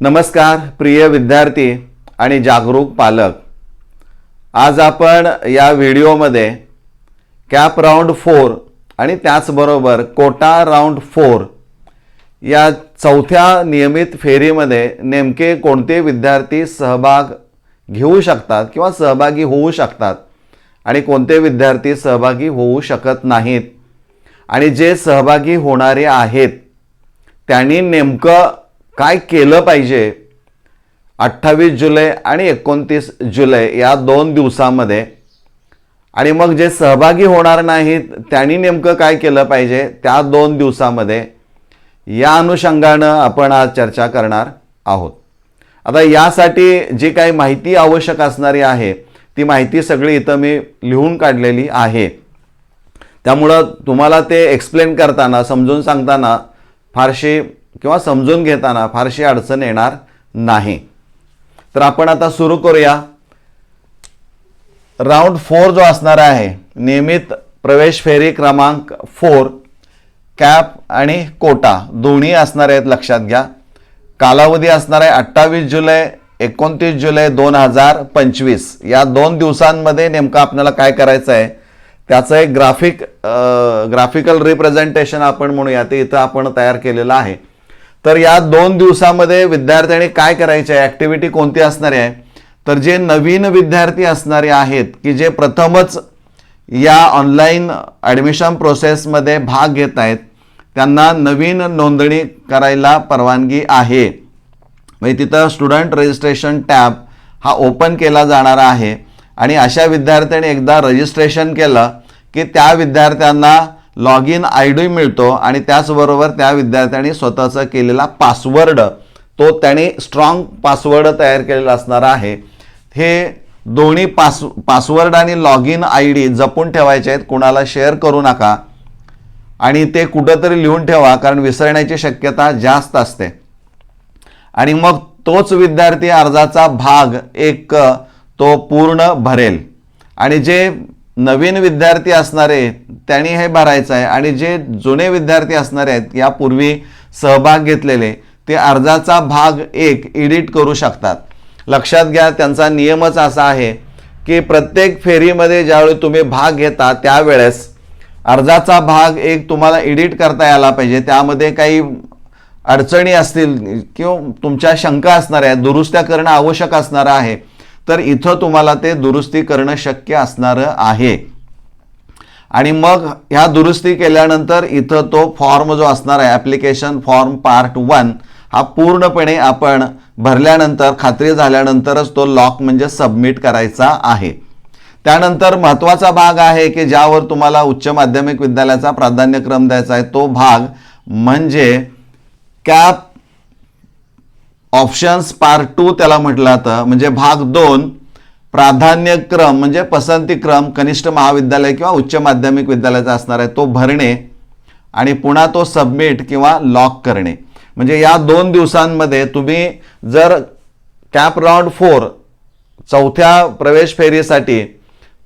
नमस्कार प्रिय विद्यार्थी आणि जागरूक पालक. आज आपण या व्हिडिओमध्ये कॅप राऊंड फोर आणि त्याचबरोबर कोटा राऊंड फोर या चौथ्या नियमित फेरीमध्ये नेमके कोणते विद्यार्थी सहभाग घेऊ शकतात किंवा सहभागी होऊ शकतात आणि कोणते विद्यार्थी सहभागी होऊ शकत नाहीत आणि जे सहभागी होणारे आहेत त्यांनी नेमकं काय केलं पाहिजे? अठ्ठावीस जुलै आणि एकोणतीस जुलै या दोन दिवसामध्ये. आणि मग जे सहभागी होणार नाहीत त्यांनी नेमकं काय केलं पाहिजे त्या दोन दिवसामध्ये? या अनुषंगानं आपण आज चर्चा करणार आहोत. आता यासाठी जी काही माहिती आवश्यक असणारी आहे ती माहिती सगळी इथं मी लिहून काढलेली आहे. त्यामुळं तुम्हाला ते एक्सप्लेन करताना समजून सांगताना फारशी किंवा समजून घेताना फारशी अडचण येणार नाही. तर आपण आता सुरू करूया. राऊंड फोर जो असणार आहे नियमित प्रवेश फेरी क्रमांक फोर कॅप आणि कोटा दोन्ही असणार आहेत लक्षात घ्या. कालावधी असणार आहे अठ्ठावीस जुलै एकोणतीस जुलै दोन हजार पंचवीस. या दोन दिवसांमध्ये नेमकं आपल्याला काय करायचं आहे त्याचं एक ग्राफिक ग्राफिकल रिप्रेझेंटेशन आपण म्हणूया ते इथं आपण तयार केलेलं आहे. तर या दोन दिवसामध्ये विद्यार्थ्यांनी काय करायचे आहे? ॲक्टिव्हिटी कोणती असणारी आहे? तर जे नवीन विद्यार्थी असणारे आहेत की जे प्रथमच या ऑनलाईन ॲडमिशन प्रोसेसमध्ये भाग घेत आहेत त्यांना नवीन नोंदणी करायला परवानगी आहे. म्हणजे तिथं स्टुडंट रजिस्ट्रेशन टॅब हा ओपन केला जाणार आहे. आणि अशा विद्यार्थ्यांनी एकदा रजिस्ट्रेशन केलं की त्या विद्यार्थ्यांना लॉग इन आय डी मिळतो आणि त्याचबरोबर त्या विद्यार्थ्यांनी स्वतःचा केलेला पासवर्ड तो त्याने स्ट्रॉंग पासवर्ड तयार केलेला असणार आहे. हे दोन्ही पास पासवर्ड आणि लॉग इन आय डी जपून ठेवायचे आहेत. कुणाला शेअर करू नका. आणि ते कुठंतरी लिहून ठेवा कारण विसरण्याची शक्यता जास्त असते. आणि मग तोच विद्यार्थी अर्जाचा भाग एक तो पूर्ण भरेल. आणि जे नवीन विद्यार्थी असणारे त्यांनी हे भरायचं आहे. आणि जे जुने विद्यार्थी असणारे आहेत यापूर्वी सहभाग घेतलेले ते अर्जाचा भाग एक एडिट करू शकतात. लक्षात घ्या त्यांचा नियमच असा आहे की प्रत्येक फेरीमध्ये ज्यावेळी तुम्ही भाग घेता त्यावेळेस अर्जाचा भाग एक तुम्हाला एडिट करता यायला पाहिजे. त्यामध्ये काही अडचणी असतील किंवा तुमच्या शंका असणाऱ्या आहेत दुरुस्त्या करणं आवश्यक असणारं आहे. तर इथं तुम्हाला ते दुरुस्ती करणं शक्य असणारं आहे. आणि मग ह्या दुरुस्ती केल्यानंतर इथं तो फॉर्म जो असणार आहे ॲप्लिकेशन फॉर्म पार्ट वन हा पूर्णपणे आपण भरल्यानंतर खात्री झाल्यानंतरच तो लॉक म्हणजे सबमिट करायचा आहे. त्यानंतर महत्त्वाचा भाग आहे की ज्यावर तुम्हाला उच्च माध्यमिक विद्यालयाचा प्राधान्यक्रम द्यायचा आहे तो भाग म्हणजे कॅप ऑप्शन्स पार्ट टू त्याला म्हटलं जातं. म्हणजे भाग दोन प्राधान्यक्रम म्हणजे पसंतीक्रम कनिष्ठ महाविद्यालय किंवा उच्च माध्यमिक विद्यालयाचा असणार आहे तो भरणे आणि पुन्हा तो सबमिट किंवा लॉक करणे. म्हणजे या दोन दिवसांमध्ये तुम्ही जर कॅप राऊंड फोर चौथ्या प्रवेश फेरीसाठी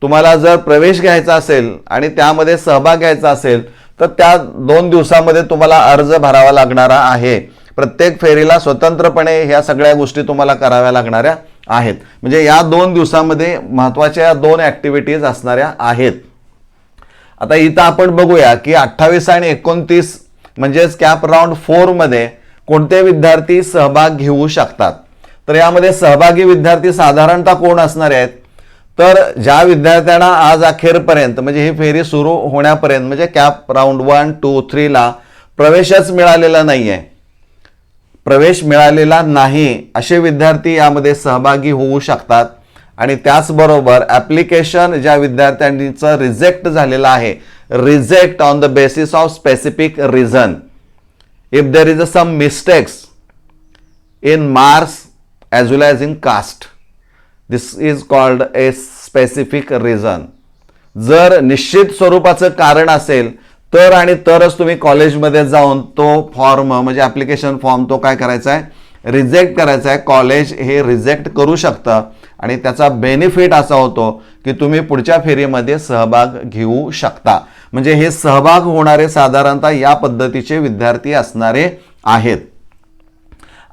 तुम्हाला जर प्रवेश घ्यायचा असेल आणि त्यामध्ये सहभाग घ्यायचा असेल तर त्या दोन दिवसामध्ये तुम्हाला अर्ज भरावा लागणारा आहे. प्रत्येक फेरीला स्वतंत्रपणे ह्या सगळ्या गोष्टी तुम्हाला कराव्या लागणाऱ्या आहेत. म्हणजे या दोन दिवसामध्ये महत्त्वाच्या दोन ॲक्टिव्हिटीज असणाऱ्या आहेत. आता इथं आपण बघूया की अठ्ठावीस आणि एकोणतीस म्हणजेच कॅप राऊंड फोरमध्ये कोणते विद्यार्थी सहभाग घेऊ शकतात? तर यामध्ये सहभागी विद्यार्थी साधारणतः कोण असणारे आहेत? तर ज्या विद्यार्थ्यांना आज अखेरपर्यंत म्हणजे ही फेरी सुरू होण्यापर्यंत म्हणजे कॅप राऊंड वन टू थ्रीला प्रवेशच मिळालेला नाही आहे प्रवेश मिळालेला नाही असे विद्यार्थी यामध्ये सहभागी होऊ शकतात. आणि त्याचबरोबर ॲप्लिकेशन ज्या विद्यार्थ्यांचं रिजेक्ट झालेलं आहे reject on the basis of specific reason if there is a some mistakes in marks as well as in caste this is called a specific reason जर निश्चित स्वरूपाचं कारण असेल तर आणि तरच तुम्ही कॉलेजमध्ये जाऊन तो फॉर्म म्हणजे ॲप्लिकेशन फॉर्म तो काय करायचा आहे रिजेक्ट करायचा आहे कॉलेज हे रिजेक्ट करू शकतं. आणि त्याचा बेनिफिट असा होतो की तुम्ही पुढच्या फेरीमध्ये सहभाग घेऊ शकता. म्हणजे हे सहभाग होणारे साधारणतः या पद्धतीचे विद्यार्थी असणारे आहेत.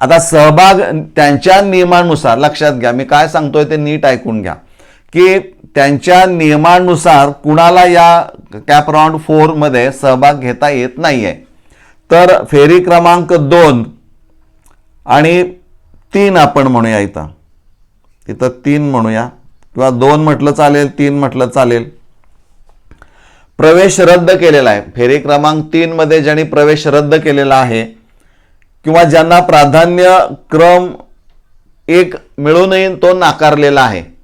आता सहभाग त्यांच्या नियमानुसार लक्षात घ्या मी काय सांगतोय ते नीट ऐकून घ्या. की त्यांच्या नियमानुसार कुणाला या कॅप राऊंड सहभाग घेता येत नाही आहे तर फेरी क्रमांक दोन आणि तीन आपण म्हणूया इथं. इथं तीन म्हणूया. किंवा दोन म्हटलं चालेल तीन म्हटलं चालेल. प्रवेश रद्द केलेला आहे. फेरी क्रमांक तीनमध्ये ज्यांनी प्रवेश रद्द केलेला आहे किंवा ज्यांना प्राधान्य क्रम एक मिळूनही तो नाकारलेला आहे.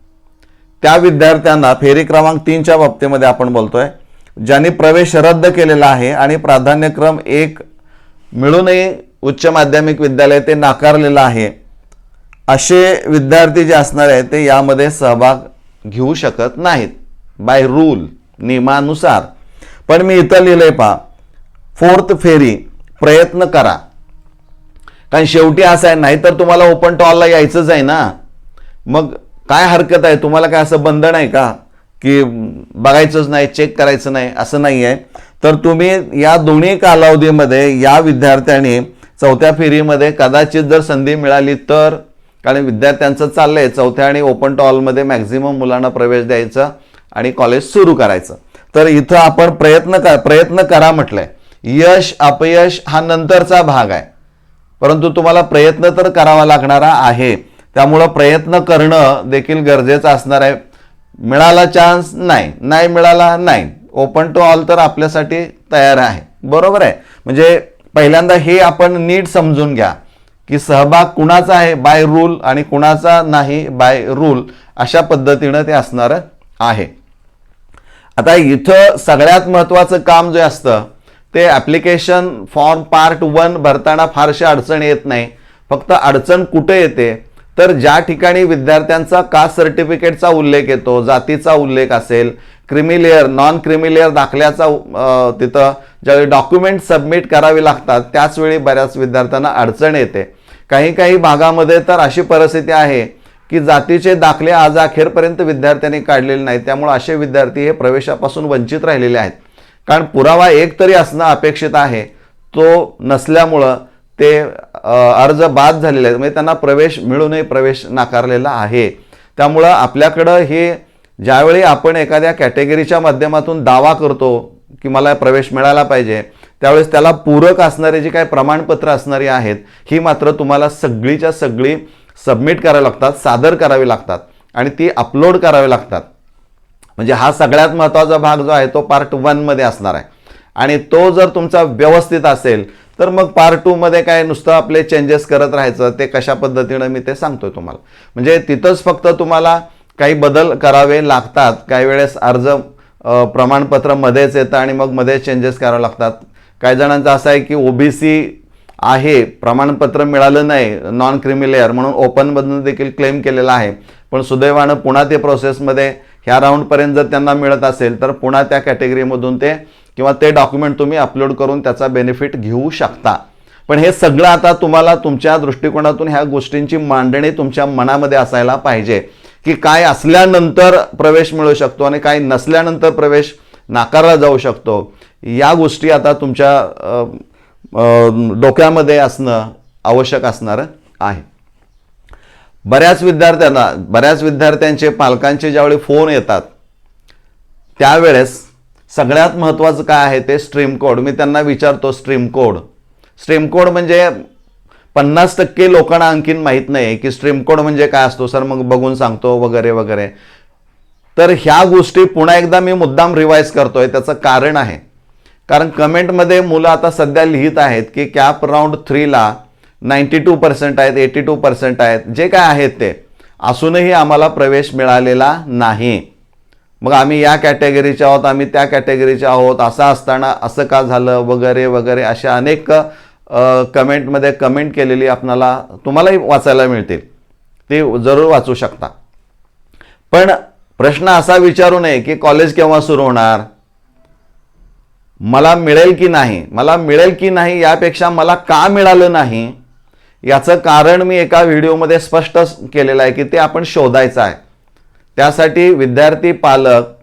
त्या विद्यार्थ्यांना फेरी क्रमांक तीनच्या बाबतीमध्ये आपण बोलतोय ज्यांनी प्रवेश रद्द केलेला आहे आणि प्राधान्यक्रम एक मिळूनही उच्च माध्यमिक विद्यालय ते नाकारलेलं आहे असे विद्यार्थी जे असणार आहेत ते यामध्ये सहभाग घेऊ शकत नाहीत बाय रूल नियमानुसार. पण मी इथं लिहिलंय पहा फोर्थ फेरी प्रयत्न करा. कारण शेवटी असं आहे नाही तर तुम्हाला ओपन टॉलला यायचंच आहे ना. मग काय हरकत आहे? तुम्हाला काय असं बंधन आहे का? की बघायचंच नाही चेक करायचं नाही असं नाही आहे तर तुम्ही या दोन्ही कालावधीमध्ये या विद्यार्थ्यांनी चौथ्या फेरीमध्ये कदाचित जर संधी मिळाली तर कारण विद्यार्थ्यांचं चाललंय चौथ्या आणि ओपन टॉलमध्ये मॅक्झिमम मुलांना प्रवेश द्यायचा आणि कॉलेज सुरू करायचं. तर इथं आपण प्रयत्न कर प्रयत्न करा म्हटलंय. यश अपयश हा नंतरचा भाग आहे. परंतु तुम्हाला प्रयत्न तर करावा लागणारा आहे. त्यामुळं प्रयत्न करणं देखील गरजेचं असणार आहे. मिळाला चान्स नाही नाही मिळाला नाही. ओपन टू ऑल तर आपल्यासाठी तयार आहे. बरोबर आहे? म्हणजे पहिल्यांदा हे आपण नीट समजून घ्या की सहभाग कुणाचा आहे? बाय रूल आणि कुणाचा नाही? बाय रूल अशा पद्धतीनं ते असणार आहे. आता इथं सगळ्यात महत्त्वाचं काम जे असतं ते ॲप्लिकेशन फॉर्म पार्ट वन भरताना फारशी अडचण येत नाही. फक्त अडचण कुठे येते? तर ज्या ठिकाणी विद्यार्थ्यांचा कास्ट सर्टिफिकेटचा उल्लेख येतो जातीचा उल्लेख असेल क्रिमिलेअर नॉन क्रिमिलेअर दाखल्याचा तिथं ज्यावेळी डॉक्युमेंट सबमिट करावी लागतात त्याचवेळी बऱ्याच विद्यार्थ्यांना अडचण येते. काही काही भागामध्ये तर अशी परिस्थिती आहे की जातीचे दाखले आज अखेरपर्यंत विद्यार्थ्यांनी काढलेले नाहीत त्यामुळे असे विद्यार्थी हे प्रवेशापासून वंचित राहिलेले आहेत. कारण पुरावा एक तरी असणं अपेक्षित आहे तो नसल्यामुळं ते अर्ज बाद झालेले आहेत. म्हणजे त्यांना प्रवेश मिळूनही प्रवेश नाकारलेला आहे. त्यामुळं आपल्याकडं हे ज्यावेळी आपण एखाद्या कॅटेगरीच्या माध्यमातून दावा करतो की मला प्रवेश मिळाला पाहिजे त्यावेळेस त्याला पूरक असणारे जी काही प्रमाणपत्र असणारी आहेत ही मात्र तुम्हाला सगळीच्या सगळी सबमिट करावी लागतात सादर करावी लागतात आणि ती अपलोड करावी लागतात. म्हणजे हा सगळ्यात महत्त्वाचा भाग जो आहे तो पार्ट वनमध्ये असणार आहे. आणि तो जर तुमचा व्यवस्थित असेल तर मग पार्ट टूमध्ये काय नुसतं आपले चेंजेस करत राहायचं ते कशा पद्धतीनं मी ते सांगतोय तुम्हाला. म्हणजे तिथंच फक्त तुम्हाला काही बदल करावे लागतात. काही वेळेस अर्ज प्रमाणपत्र मध्येच येतं आणि मग मध्ये चेंजेस करावे लागतात. काही जणांचं असं आहे की ओबीसी आहे प्रमाणपत्र मिळालं नाही नॉन क्रिमिलेअर म्हणून ओपनमधून देखील क्लेम केलेला आहे. पण सुदैवानं पुन्हा ते प्रोसेसमध्ये ह्या राऊंडपर्यंत जर त्यांना मिळत असेल तर पुन्हा त्या कॅटेगरीमधून ते किंवा ते डॉक्युमेंट तुम्ही अपलोड करून त्याचा बेनिफिट घेऊ शकता. पण हे सगळं आता तुम्हाला तुमच्या दृष्टिकोनातून ह्या गोष्टींची मांडणी तुमच्या मनामध्ये असायला पाहिजे. की काय असल्यानंतर प्रवेश मिळू शकतो आणि काय नसल्यानंतर प्रवेश नाकारला जाऊ शकतो. या गोष्टी आता तुमच्या डोक्यामध्ये असणं आवश्यक असणार आहे. बऱ्याच विद्यार्थ्यांना बऱ्याच विद्यार्थ्यांचे पालकांचे ज्यावेळी फोन येतात त्यावेळेस सगळ्यात महत्त्वाचं काय आहे ते स्ट्रीम कोड मी त्यांना विचारतो स्ट्रीम कोड स्ट्रीम कोड म्हणजे पन्नास टक्के लोकांना आणखीन माहीत नाही की स्ट्रीम कोड म्हणजे काय असतो. सर मग बघून सांगतो वगैरे वगैरे. तर ह्या गोष्टी पुन्हा एकदा मी मुद्दाम रिवाईज करतोय. त्याचं कारण आहे. कारण कमेंटमध्ये मुलं आता सध्या लिहित आहेत की कॅप राऊंड थ्रीला नाईन्टी टू पर्सेंट आहेत एटी टू पर्सेंट आहेत. जे काय आहेत ते. असूनही आम्हाला प्रवेश मिळालेला नाही. मग आम्ही या कॅटेगरीचे आहोत आम्ही त्या कॅटेगरीचे आहोत. असं असताना असं का झालं? वगैरे वगैरे अशा अनेक कमेंटमध्ये कमेंट केलेली आपणाला तुम्हालाही वाचायला मिळतील. ते जरूर वाचू शकता. पण प्रश्न असा विचारू नये की कॉलेज केव्हा सुरू होणार? मला मिळेल की नाही? मला मिळेल की नाही यापेक्षा मला का मिळालं नाही? याचं कारण मी एका व्हिडिओमध्ये स्पष्ट केलेलं आहे की ते आपण शोधायचं आहे. त्यासाठी विद्यार्थी पालक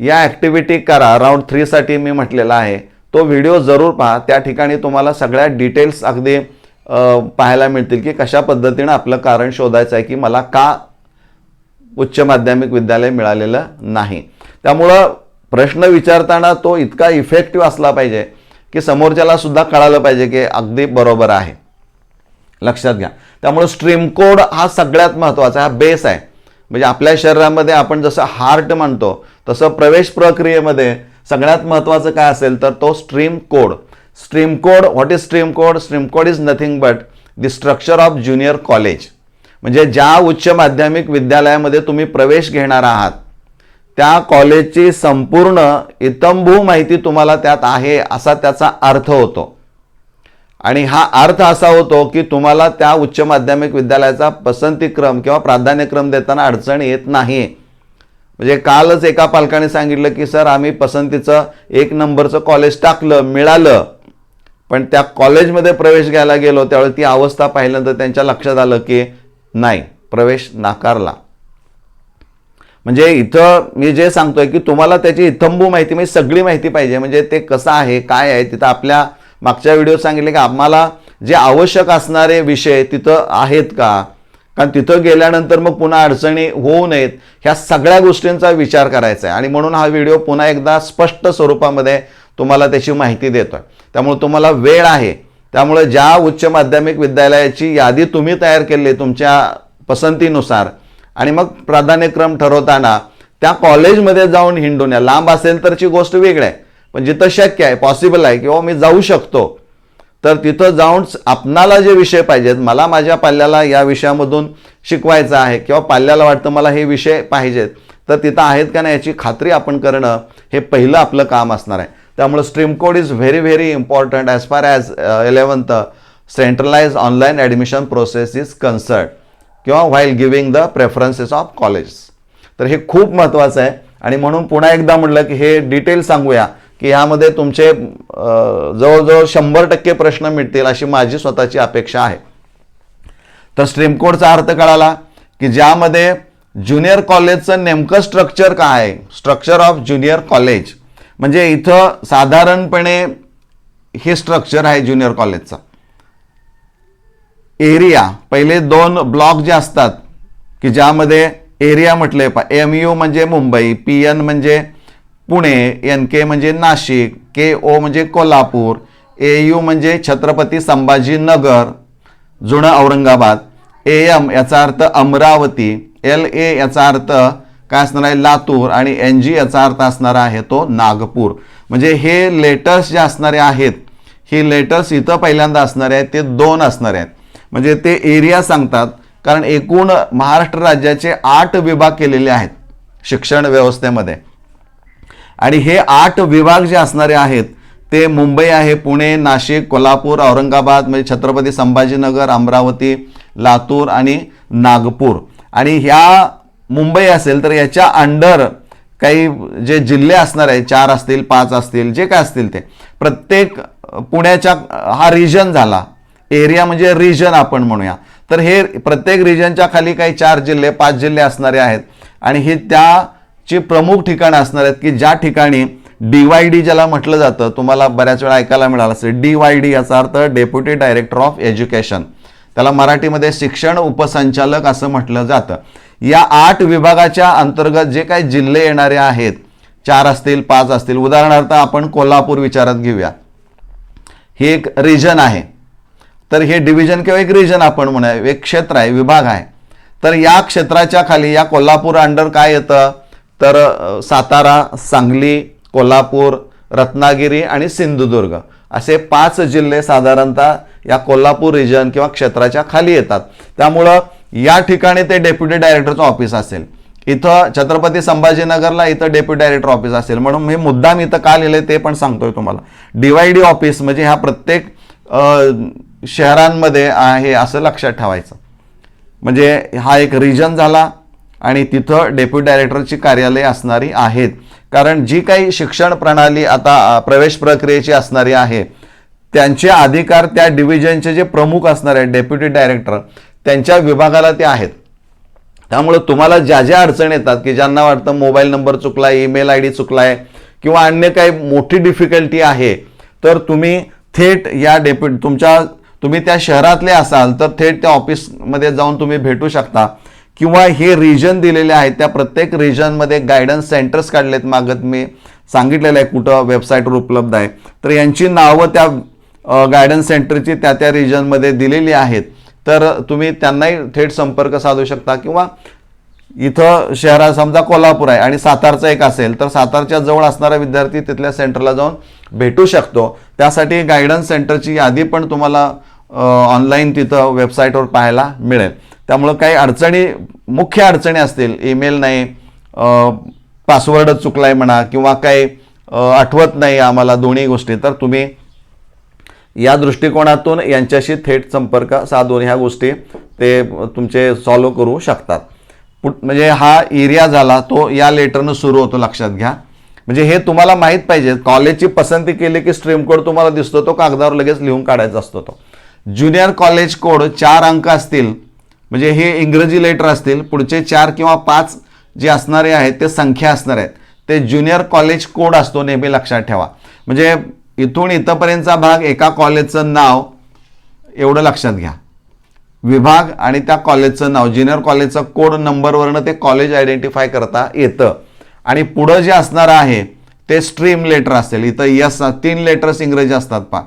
या ॲक्टिव्हिटी करा. राऊंड थ्रीसाठी मी म्हटलेला आहे. तो व्हिडिओ जरूर पहा. त्या ठिकाणी तुम्हाला सगळ्या डिटेल्स अगदी पाहायला मिळतील की कशा पद्धतीनं आपलं कारण शोधायचं आहे की मला का उच्च माध्यमिक विद्यालय मिळालेलं नाही. त्यामुळं प्रश्न विचारताना तो इतका इफेक्टिव्ह असला पाहिजे की समोरच्याला सुद्धा कळालं पाहिजे की अगदी बरोबर आहे. लक्षात घ्या. त्यामुळं स्ट्रीम कोड हा सगळ्यात महत्त्वाचा हा बेस आहे. म्हणजे आपल्या शरीरामध्ये आपण जसं हार्ट म्हणतो तसं प्रवेश प्रक्रियेमध्ये सगळ्यात महत्त्वाचं काय असेल तर तो stream code. Stream code what is stream code stream code is nothing but the structure of junior college म्हणजे ज्या उच्च माध्यमिक विद्यालयामध्ये तुम्ही प्रवेश घेणार आहात त्या कॉलेजची संपूर्ण इतंभू माहिती तुम्हाला त्यात आहे असा त्याचा अर्थ होतो. आणि हा अर्थ असा होतो की तुम्हाला त्या उच्च माध्यमिक विद्यालयाचा पसंतीक्रम किंवा प्राधान्यक्रम देताना अडचण येत नाही म्हणजे कालच एका पालकाने सांगितलं की सर आम्ही पसंतीचं एक नंबरचं कॉलेज टाकलं मिळालं. पण त्या कॉलेजमध्ये प्रवेश घ्यायला गेलो त्यावेळी ती अवस्था पाहिल्यानंतर त्यांच्या लक्षात आलं की नाही प्रवेश नाकारला. म्हणजे इथं मी जे सांगतोय की तुम्हाला त्याची इथंबू माहिती म्हणजे सगळी माहिती पाहिजे. म्हणजे ते कसं आहे काय आहे तिथं आपल्या मागच्या व्हिडिओत सांगितले की आम्हाला जे आवश्यक असणारे विषय तिथं आहेत का? कारण तिथं गेल्यानंतर मग पुन्हा अडचणी होऊ नयेत. ह्या सगळ्या गोष्टींचा विचार करायचा आहे. आणि म्हणून हा व्हिडिओ पुन्हा एकदा स्पष्ट स्वरूपामध्ये तुम्हाला त्याची माहिती देतो आहे त्यामुळे तुम्हाला वेळ आहे. त्यामुळे ज्या उच्च माध्यमिक विद्यालयाची यादी तुम्ही तयार केली तुमच्या पसंतीनुसार आणि मग प्राधान्यक्रम ठरवताना त्या कॉलेजमध्ये जाऊन हिंडून या. लांब असेल तरची गोष्ट वेगळी आहे. म्हणजे पण जिथं शक्य आहे पॉसिबल आहे किंवा मी जाऊ शकतो. तर तिथं जाऊन आपणाला जे विषय पाहिजेत मला माझ्या पाल्याला या विषयामधून शिकवायचं आहे किंवा पाल्याला वाटतं मला हे विषय पाहिजेत तर तिथं आहेत का नाही याची खात्री आपण करणं हे पहिलं आपलं काम असणार आहे. त्यामुळे stream code is very very important as far as eleventh centralize online admission process is concerned किंवा while giving the preferences of college तर हे खूप महत्त्वाचं आहे आणि म्हणून पुन्हा एकदा म्हटलं की हे डिटेल सांगूया. की ह्यामध्ये तुमचे जवळजवळ शंभर टक्के प्रश्न मिळतील अशी माझी स्वतःची अपेक्षा आहे. तर स्ट्रीम कोडचा अर्थ कळाला की ज्यामध्ये ज्युनियर कॉलेजचं नेमकं स्ट्रक्चर काय आहे? स्ट्रक्चर ऑफ ज्युनियर कॉलेज म्हणजे इथं साधारणपणे हे स्ट्रक्चर आहे ज्युनियर कॉलेजचं एरिया पहिले दोन ब्लॉक जे असतात की ज्यामध्ये एरिया म्हटले एम यू म्हणजे मुंबई पी एन म्हणजे पुणे एन के म्हणजे नाशिक के ओ म्हणजे कोल्हापूर ए यू म्हणजे छत्रपती संभाजीनगर जुनं औरंगाबाद ए एम याचा अर्थ अमरावती एल ए याचा अर्थ काय असणार आहे? लातूर आणि एन जी याचा अर्थ असणारा आहे तो नागपूर. म्हणजे हे लेटर्स जे असणारे आहेत ही लेटर्स इथं पहिल्यांदा असणारे आहेत ते दोन असणारे आहेत. म्हणजे ते एरिया सांगतात कारण एकूण महाराष्ट्र राज्याचे आठ विभाग केलेले आहेत शिक्षण व्यवस्थेमध्ये. आणि हे आठ विभाग जे असणारे आहेत ते मुंबई आहे पुणे नाशिक कोल्हापूर औरंगाबाद म्हणजे छत्रपती संभाजीनगर अमरावती लातूर आणि नागपूर. आणि ह्या मुंबई असेल तर याच्या अंडर काही जे जिल्हे असणार आहे चार असतील पाच असतील जे काय असतील ते. प्रत्येक पुण्याच्या हा रिजन झाला. एरिया म्हणजे रिजन आपण म्हणूया. तर हे प्रत्येक रिजनच्या खाली काही चार जिल्हे पाच जिल्हे असणारे आहेत. आणि हे त्या ची प्रमुख ठिकाणं असणार आहेत की ज्या ठिकाणी डीवाय डी ज्याला म्हटलं जातं तुम्हाला बऱ्याच वेळा ऐकायला मिळालं असेल. डी वाय डी याचा अर्थ डेप्युटी डायरेक्टर ऑफ एज्युकेशन त्याला मराठीमध्ये शिक्षण उपसंचालक असं म्हटलं जातं. या आठ विभागाच्या अंतर्गत जे काही जिल्हे येणारे आहेत चार असतील पाच असतील उदाहरणार्थ आपण कोल्हापूर विचारात घेऊया. हे एक रिजन आहे. तर हे डिव्हिजन किंवा एक रिजन आपण म्हणूया एक क्षेत्र आहे विभाग आहे. तर या क्षेत्राच्या खाली या कोल्हापूर अंडर काय येतं? तर सातारा सांगली कोल्हापूर रत्नागिरी आणि सिंधुदुर्ग असे पाच जिल्हे साधारणतः या कोल्हापूर रिजन किंवा क्षेत्राच्या खाली येतात. त्यामुळं या ठिकाणी ते डेप्युटी डायरेक्टरचं ऑफिस असेल. इथं छत्रपती संभाजीनगरला इथं डेप्युटी डायरेक्टर ऑफिस असेल. म्हणून मी मुद्दाम इथं का लिहिलंय ते पण सांगतोय तुम्हाला. डीवायडी ऑफिस म्हणजे ह्या प्रत्येक शहरांमध्ये आहे असं लक्षात ठेवायचं. म्हणजे हा एक रिजन झाला आणि तिथं डेप्युटी डायरेक्टरची कार्यालय असणारी आहेत. कारण जी काही शिक्षण प्रणाली आता प्रवेश प्रक्रियेची असणारी आहे त्यांचे अधिकार त्या डिव्हिजनचे जे प्रमुख असणार आहेत डेप्युटी डायरेक्टर त्यांच्या विभागाला ते आहेत. त्यामुळे तुम्हाला ज्या ज्या अडचणी येतात की ज्यांना वाटतं मोबाईल नंबर चुकला ईमेल आय डी चुकला आहे किंवा अन्य काही मोठी डिफिकल्टी आहे तर तुम्ही थेट या डेप्युटी तुमच्या तुम्ही त्या शहरातले असाल तर थेट त्या ऑफिसमध्ये जाऊन तुम्ही भेटू शकता. किंवा हे रिजन दिलेले आहेत त्या प्रत्येक रिजनमध्ये गायडन्स सेंटर्स काढलेत मागत मी. सांगितलेलं आहे कुठं वेबसाईटवर उपलब्ध आहे. तर यांची नावं त्या गायडन्स सेंटरची त्या त्या रिजनमध्ये दिलेली आहेत. तर तुम्ही त्यांनाही थेट संपर्क साधू शकता किंवा इथं शहरात समजा कोल्हापूर आहे आणि सातारचा एक असेल तर सातारच्या जवळ असणारा विद्यार्थी तिथल्या सेंटरला जाऊन भेटू शकतो. त्यासाठी गायडन्स सेंटरची यादी पण तुम्हाला ऑनलाईन तिथं वेबसाईटवर पाहायला मिळेल. त्यामुळं काही अडचणी मुख्य अडचणी असतील ईमेल नाही पासवर्ड चुकलाय म्हणा किंवा काही आठवत नाही आम्हाला दोन्ही गोष्टी तर तुम्ही या दृष्टिकोनातून यांच्याशी थेट संपर्क साधून ह्या गोष्टी ते तुमचे सॉल्व करू शकतात. पुट म्हणजे हा एरिया झाला तो या लेटरनं सुरू होतो लक्षात घ्या. म्हणजे हे तुम्हाला माहीत पाहिजे कॉलेजची पसंती केली की स्ट्रीम कोड तुम्हाला दिसतो तो कागदावर लगेच लिहून काढायचा असतो तो. ज्युनियर कॉलेज कोड चार अंक असतील म्हणजे हे इंग्रजी लेटर असतील पुढचे चार किंवा पाच जे असणारे आहेत ते संख्या असणार आहेत. ते ज्युनियर कॉलेज कोड असतो नेहमी लक्षात ठेवा. म्हणजे इथून इथंपर्यंतचा भाग एका कॉलेजचं नाव एवढं लक्षात घ्या. विभाग आणि त्या कॉलेजचं नाव ज्युनियर कॉलेजचं कोड नंबरवरनं ते कॉलेज आयडेंटिफाय करता येतं. आणि पुढं जे असणारं आहे ते स्ट्रीम लेटर असेल. इथं यस तीन लेटर्स इंग्रजी असतात पा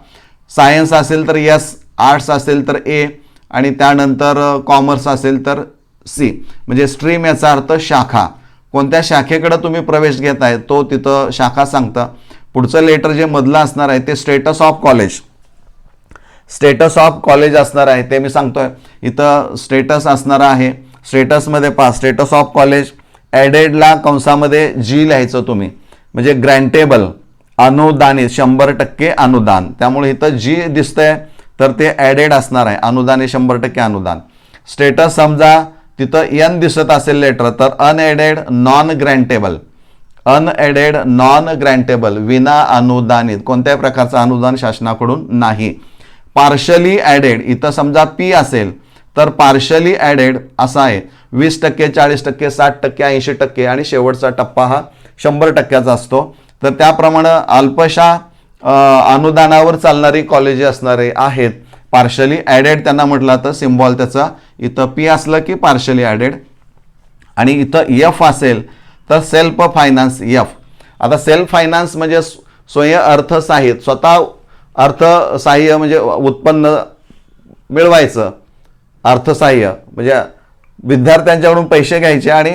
सायन्स असेल तर यस आर्ट्स असेल तर ए आणि त्यानंतर कॉमर्स असेल तर सी म्हणजे स्ट्रीम याचा अर्थ शाखा. कोणत्या शाखेकडं तुम्ही प्रवेश घेताय तो तिथं शाखा सांगतं. पुढचं लेटर जे मधलं असणार आहे ते status of college status of college असणार आहे ते मी सांगतोय. इथं स्टेटस असणार आहे. स्टेटसमध्ये पहा स्टेटस ऑफ कॉलेज ॲडेडला कंसामध्ये जी लिहायचं तुम्ही. म्हणजे ग्रँटेबल अनुदानित शंभर टक्के अनुदान. त्यामुळे इथं जी दिसतंय. तर ते ॲडेड असणार आहे. अनुदान हे शंभर टक्के अनुदान. स्टेटस समजा तिथं एन दिसत असेल लेटर तर unaided non grantable unaided non grantable विना अनुदानित. कोणत्याही प्रकारचं अनुदान शासनाकडून नाही. पार्शली ॲडेड इथं समजा पी असेल तर पार्शली ॲडेड असा आहे. वीस टक्के चाळीस टक्के साठ टक्के ऐंशी टक्के आणि शेवटचा टप्पा हा शंभर टक्क्याचा असतो. तर त्याप्रमाणे अल्पशा अनुदानावर चालणारी कॉलेजे असणारे आहेत. पार्शली ॲडेड त्यांना म्हटलं तर सिम्बॉल त्याचा. इथं पी असलं की पार्शली ॲडेड आणि इथं एफ असेल तर सेल्फ फायनान्स एफ आता सेल्फ फायनान्स म्हणजे स्वय स्वयं अर्थसहाय्य स्वतः अर्थसहाय्य म्हणजे उत्पन्न मिळवायचं. अर्थसहाय्य म्हणजे विद्यार्थ्यांच्याकडून पैसे घ्यायचे आणि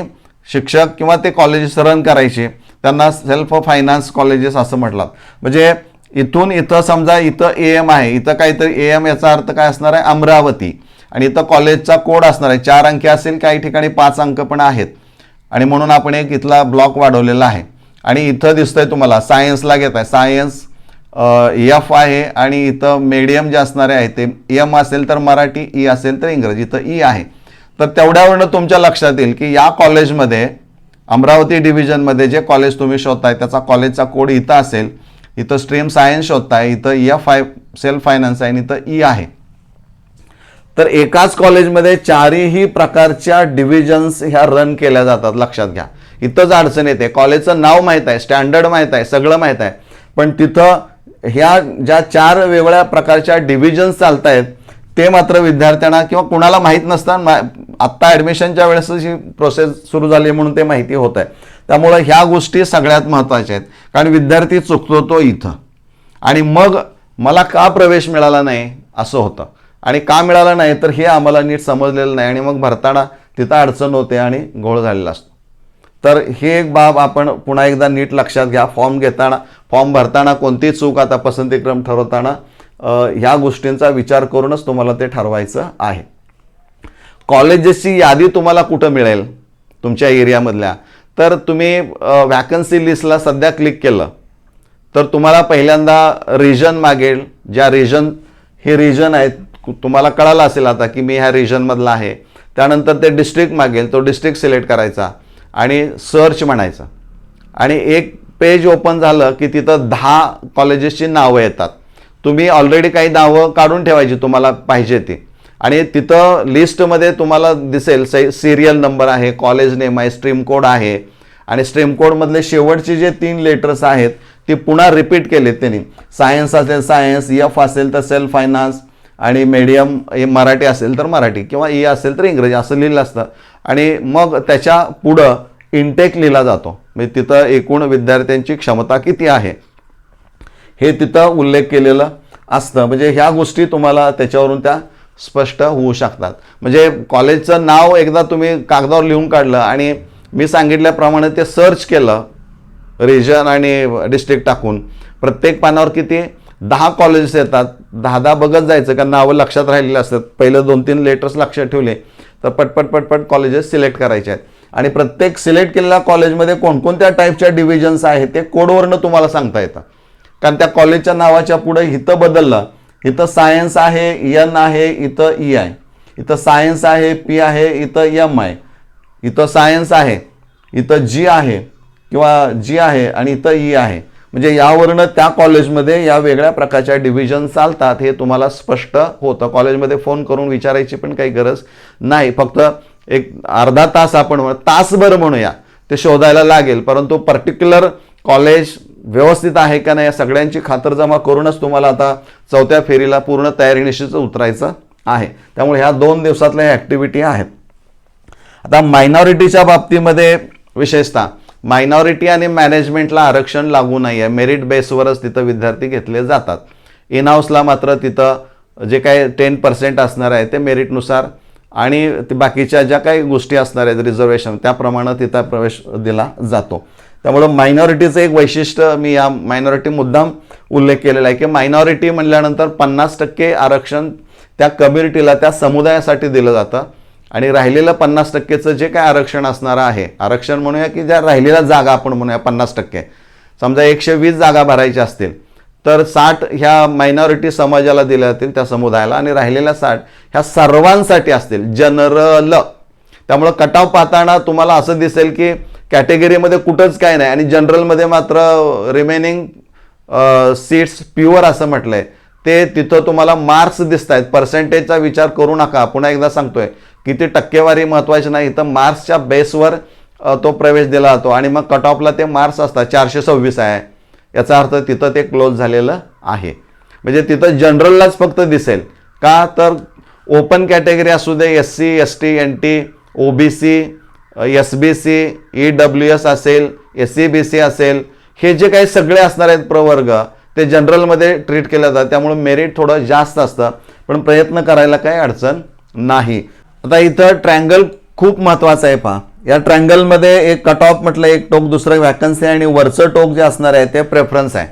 शिक्षक किंवा ते कॉलेजेस रन करायचे. त्यांना सेल्फ फायनान्स कॉलेजेस असं म्हटलं. म्हणजे इथून इथं समजा इथं ए एम आहे इथं काहीतरी ए एम याचा अर्थ काय असणार आहे? अमरावती. आणि इथं कॉलेजचा कोड असणार आहे. चार अंकी असेल काही ठिकाणी पाच अंक पण आहेत. आणि म्हणून आपण एक इथला ब्लॉक वाढवलेला आहे. आणि इथं दिसतंय तुम्हाला सायन्सला घेत आहे. सायन्स एफ आहे आणि इथं मीडियम जे असणारे आहे ते एम असेल तर मराठी ई असेल तर इंग्रजी. इथं ई आहे. तर तेवढ्यावरनं तुमच्या लक्षात येईल की या कॉलेजमध्ये अमरावती डिव्हिजनमध्ये जे कॉलेज तुम्ही शोधताय त्याचा कॉलेजचा कोड इथं असेल. इथं स्ट्रीम सायन्स शोधताय इथं एफ आय सेल्फ फायनान्स आहे आणि इथं ई आहे. तर एकाच कॉलेजमध्ये चारही प्रकारच्या डिव्हिजन्स ह्या रन केल्या जातात लक्षात घ्या. इथंच अडचण येते. कॉलेजचं नाव माहीत आहे स्टँडर्ड माहीत आहे सगळं माहीत आहे. पण तिथं ह्या ज्या चार वेगळ्या प्रकारच्या डिव्हिजन्स चालत आहेत ते मात्र विद्यार्थ्यांना किंवा कुणाला माहीत नसताना आत्ता ॲडमिशनच्या वेळेस ही प्रोसेस सुरू झाली म्हणून ते माहिती होत आहे. त्यामुळं ह्या गोष्टी सगळ्यात महत्त्वाच्या आहेत. कारण विद्यार्थी चुकतो तो इथं. आणि मग मला का प्रवेश मिळाला नाही? असं होतं. आणि का मिळाला नाही? तर हे आम्हाला नीट समजलेलं नाही. आणि मग भरताना तिथं अडचण होते आणि घोळ झालेला असतो. तर हे एक बाब आपण पुन्हा एकदा नीट लक्षात घ्या. फॉर्म घेताना फॉर्म भरताना कोणती चूक आता पसंतीक्रम ठरवताना ह्या गोष्टींचा विचार करूनच तुम्हाला ते ठरवायचं आहे. कॉलेजेसची यादी तुम्हाला कुठं मिळेल? तुमच्या एरियामधल्या. तर तुम्ही वॅकन्सी लिस्टला सध्या क्लिक केलं तर तुम्हाला पहिल्यांदा रिजन मागेल. ज्या रिजन हे रिजन आहेत तुम्हाला कळालं असेल आता की मी ह्या रिजनमधला आहे. त्यानंतर ते डिस्ट्रिक्ट मागेल तो डिस्ट्रिक्ट सिलेक्ट करायचा आणि सर्च म्हणायचं. आणि एक पेज ओपन झालं की तिथं दहा कॉलेजेसची नावं येतात. तुम्ही ऑलरेडी काही नावं काढून ठेवायची तुम्हाला पाहिजे ती. आणि तिथं लिस्टमध्ये तुम्हाला दिसेल सिरियल नंबर आहे कॉलेज नेम आहे स्ट्रीम कोड आहे. आणि स्ट्रीम कोडमधले शेवटचे जे तीन लेटर्स आहेत ते पुन्हा रिपीट केलेत त्यांनी. सायन्स असेल सायन्स एफ असेल तर सेल्फ फायनान्स आणि मीडियम हे मराठी असेल तर मराठी किंवा ई असेल तर इंग्रजी असं लिहिलं असतं. आणि मग त्याच्या पुढं इंटेक लिहिला जातो. म्हणजे तिथं एकूण विद्यार्थ्यांची क्षमता किती आहे? हे तिथं उल्लेख केलेलं असतं. म्हणजे ह्या गोष्टी तुम्हाला त्याच्यावरून त्या स्पष्ट होऊ शकतात. म्हणजे कॉलेजचं नाव एकदा तुम्ही कागदावर लिहून काढलं आणि मी सांगितल्याप्रमाणे ते सर्च केलं रिजन आणि डिस्ट्रिक्ट टाकून. प्रत्येक पानावर किती? दहा कॉलेजेस येतात. दहा दहा बघत जायचं कारण नावं लक्षात राहिलेली असतात. पहिलं दोन तीन लेटर्स लक्षात ठेवले तर पटपट पटपट कॉलेजेस सिलेक्ट करायचे आहेत. आणि प्रत्येक सिलेक्ट केलेल्या कॉलेजमध्ये कोणकोणत्या टाईपच्या डिव्हिजन्स आहेत ते कोडवरनं तुम्हाला सांगता येतं. कारण त्या कॉलेजच्या नावाच्या पुढे इथं बदललं. इथं सायन्स आहे एन आहे इथं ई आहे. इथं सायन्स आहे पी आहे इथं एम आहे. इथं सायन्स आहे इथं जी आहे किंवा जी आहे आणि इथं ई आहे. म्हणजे यावरनं त्या कॉलेजमध्ये या वेगळ्या प्रकारच्या डिव्हिजन चालतात हे तुम्हाला स्पष्ट होतं. कॉलेजमध्ये फोन करून विचारायची पण काही गरज नाही. फक्त एक अर्धा तास आपण म्हणू- तासभर म्हणूया. ते शोधायला लागेल. परंतु पर्टिक्युलर कॉलेज व्यवस्थित आहे का नाही या सगळ्यांची खातरजमा करूनच तुम्हाला आता चौथ्या फेरीला पूर्ण तयारीनिशीच उतरायचं आहे. त्यामुळे ह्या दोन दिवसातल्या ह्या ॲक्टिव्हिटी आहेत. आता मायनॉरिटीच्या बाबतीमध्ये विशेषतः मायनॉरिटी आणि मॅनेजमेंटला आरक्षण लागू नाही आहे मेरिट बेसवरच तिथं विद्यार्थी घेतले जातात. इनहाऊसला मात्र तिथं जे काही टेन पर्सेंट असणार आहे ते मेरिटनुसार आणि बाकीच्या ज्या काही गोष्टी असणार आहेत रिझर्वेशन त्याप्रमाणे तिथं प्रवेश दिला जातो. त्यामुळं मायनॉरिटीचं एक वैशिष्ट्य मी या मायनॉरिटी मुद्दाम उल्लेख केलेला आहे की मायनॉरिटी म्हणल्यानंतर पन्नास टक्के आरक्षण त्या कम्युनिटीला त्या समुदायासाठी दिलं जातं. आणि राहिलेलं पन्नास टक्केचं जे काय आरक्षण असणारं आहे आरक्षण म्हणूया की ज्या राहिलेल्या जागा आपण म्हणूया पन्नास टक्के. समजा एकशे वीस जागा भरायच्या असतील तर साठ ह्या मायनॉरिटी समाजाला दिल्या जातील त्या समुदायाला आणि राहिलेल्या साठ ह्या सर्वांसाठी असतील. जनरल त्यामुळं कटाव पाहताना तुम्हाला असं दिसेल की कॅटेगरीमध्ये कुठंच काय नाही. आणि जनरलमध्ये मात्र रिमेनिंग सीट्स प्युअर असं म्हटलंय. ते तिथं तुम्हाला मार्क्स दिसत आहेत पर्सेंटेजचा विचार करू नका. पुन्हा एकदा सांगतोय किती टक्केवारी महत्वाची नाही. तर मार्क्सच्या बेसवर तो प्रवेश दिला जातो. आणि मग कट ऑफला ते मार्क्स असतात. चारशे सव्वीस आहे. याचा अर्थ तिथं ते क्लोज झालेलं आहे. म्हणजे तिथं जनरललाच फक्त दिसेल. का? तर ओपन कॅटेगरी असू दे S C S T N T O B C S B C E W S असेल एस सी बी सी असेल हे जे काही सगळे असणार आहेत प्रवर्ग ते जनरलमध्ये ट्रीट केलं जातं त्यामुळे मेरिट थोडं जास्त असतं. पण प्रयत्न करायला काही अडचण नाही. आता इथं ट्रँगल खूप महत्त्वाचं आहे पहा. या ट्रँगलमध्ये एक कट ऑफ म्हटलं एक टोक दुसरं वॅकन्सी आणि वरचं टोक जे असणार आहे ते प्रेफरन्स आहे.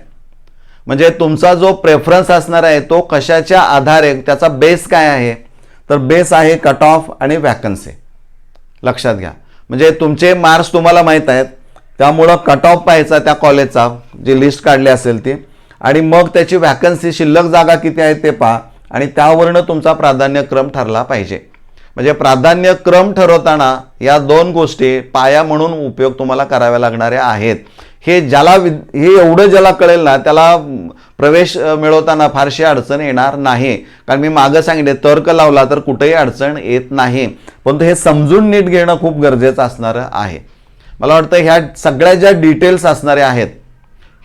म्हणजे तुमचा जो प्रेफरन्स असणार आहे तो कशाच्या आधारे त्याचा बेस काय आहे? तर बेस आहे कट ऑफ आणि वॅकन्सी लक्षात घ्या. म्हणजे तुमचे मार्क्स तुम्हाला माहीत आहेत. त्यामुळं कट ऑफ पाहायचा त्या कॉलेजचा जी लिस्ट काढली असेल ती. आणि मग त्याची व्हॅकन्सी शिल्लक जागा किती आहे ते पहा. आणि त्यावरनं तुमचा प्राधान्यक्रम ठरला पाहिजे. म्हणजे प्राधान्यक्रम ठरवताना या दोन गोष्टी पाया म्हणून उपयोग तुम्हाला कराव्या लागणाऱ्या आहेत. हे ज्याला वि हे एवढं ज्याला कळेल ना त्याला प्रवेश मिळवताना फारशी अडचण येणार नाही. कारण मी मागं सांगितले तर्क लावला तर कुठेही अडचण येत नाही. परंतु हे समजून नीट घेणं खूप गरजेचं असणारं आहे. मला वाटतं ह्या सगळ्या ज्या डिटेल्स असणाऱ्या आहेत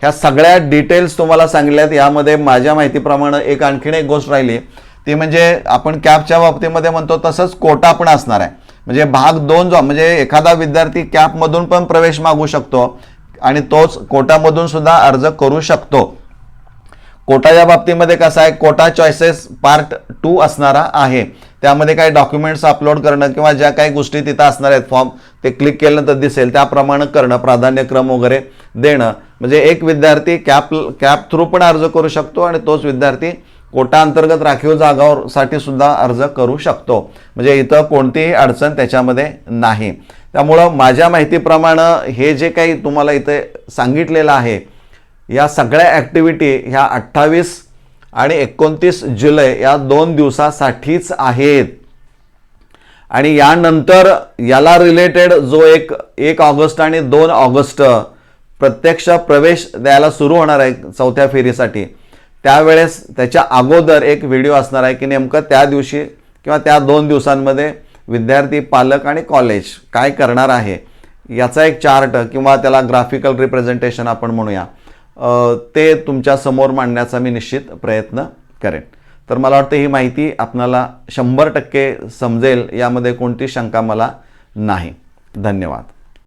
ह्या सगळ्या डिटेल्स तुम्हाला सांगितल्यात. यामध्ये माझ्या माहितीप्रमाणे एक आणखीन एक गोष्ट राहिली. ती म्हणजे आपण कॅपच्या बाबतीमध्ये म्हणतो तसंच कोटा पण असणार आहे. म्हणजे भाग दोन जो म्हणजे एखादा विद्यार्थी कॅपमधून पण प्रवेश मागू शकतो आणि तोच कोटामधून सुद्धा अर्ज करू शकतो. कोटाच्या बाबतीमध्ये कसं आहे कोटा चॉईसेस पार्ट टू असणारा आहे. त्यामध्ये काही डॉक्युमेंट्स अपलोड करणं किंवा ज्या काही गोष्टी तिथं असणार आहेत फॉर्म ते क्लिक केल्यानंतर दिसेल त्याप्रमाणे करणं प्राधान्यक्रम वगैरे देणं. म्हणजे एक विद्यार्थी कॅप कॅप थ्रू पण अर्ज करू शकतो आणि तोच विद्यार्थी कोटा अंतर्गत राखीव जागावरसाठी सुद्धा अर्ज करू शकतो. म्हणजे इथं कोणतीही अडचण त्याच्यामध्ये नाही. त्यामुळं माझ्या माहितीप्रमाणे हे जे काही तुम्हाला इथे सांगितलेलं आहे या सगळ्या ॲक्टिव्हिटी ह्या अठ्ठावीस आणि एकोणतीस जुलै या दोन दिवसासाठीच आहेत. आणि यानंतर याला रिलेटेड जो एक एक ऑगस्ट आणि दोन ऑगस्ट प्रत्यक्ष प्रवेश द्यायला सुरू होणार आहे चौथ्या फेरीसाठी. त्यावेळेस त्याच्या अगोदर एक व्हिडिओ असणार आहे की नेमकं त्या दिवशी किंवा त्या दोन दिवसांमध्ये विद्यार्थी पालक आणि कॉलेज काय करणार आहे? याचा एक चार्ट किंवा त्याला ग्राफिकल रिप्रेझेंटेशन आपण म्हणूया. ते तुमच्यासमोर मांडण्याचा मी निश्चित प्रयत्न करेन. तर मला वाटतं ही माहिती आपणाला शंभर टक्के समजेल यामध्ये कोणती शंका मला नाही. धन्यवाद.